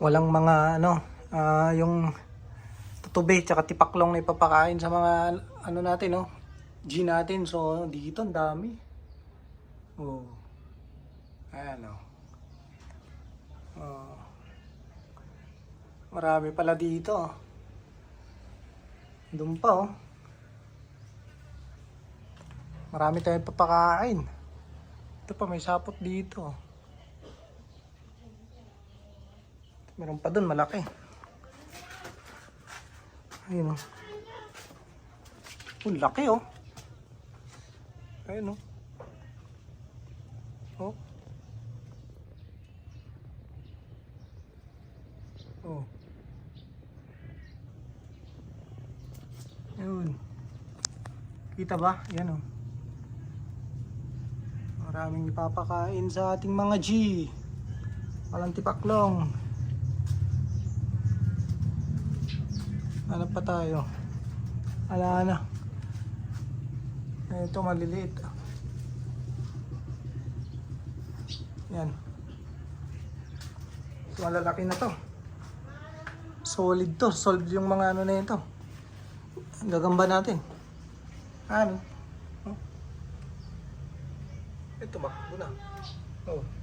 walang mga ano, ah, yung tutubi tsaka tipaklong na ipapakain sa mga ano natin, no? G natin. So, dito ang dami. Oh. Ayan, oh. Oh. Marami pala dito. oh. Doon pa, oh. Marami tayong papakain. Ito pa, may sapot dito. Meron pa doon, malaki. Ayun, oh. Oh, laki, oh. Ayun, oh. Oh. Oh. Ayun. Kita ba? Yan, oh. Maraming ipapakain sa ating mga G. Walang tipaklong. Ano pa tayo? Ala na. Ito maliliit. Yan. Malalaki na to. Solid to. Solid yung mga ano na ito. Gagamba natin. Ano? Ito ba? Una. Oh.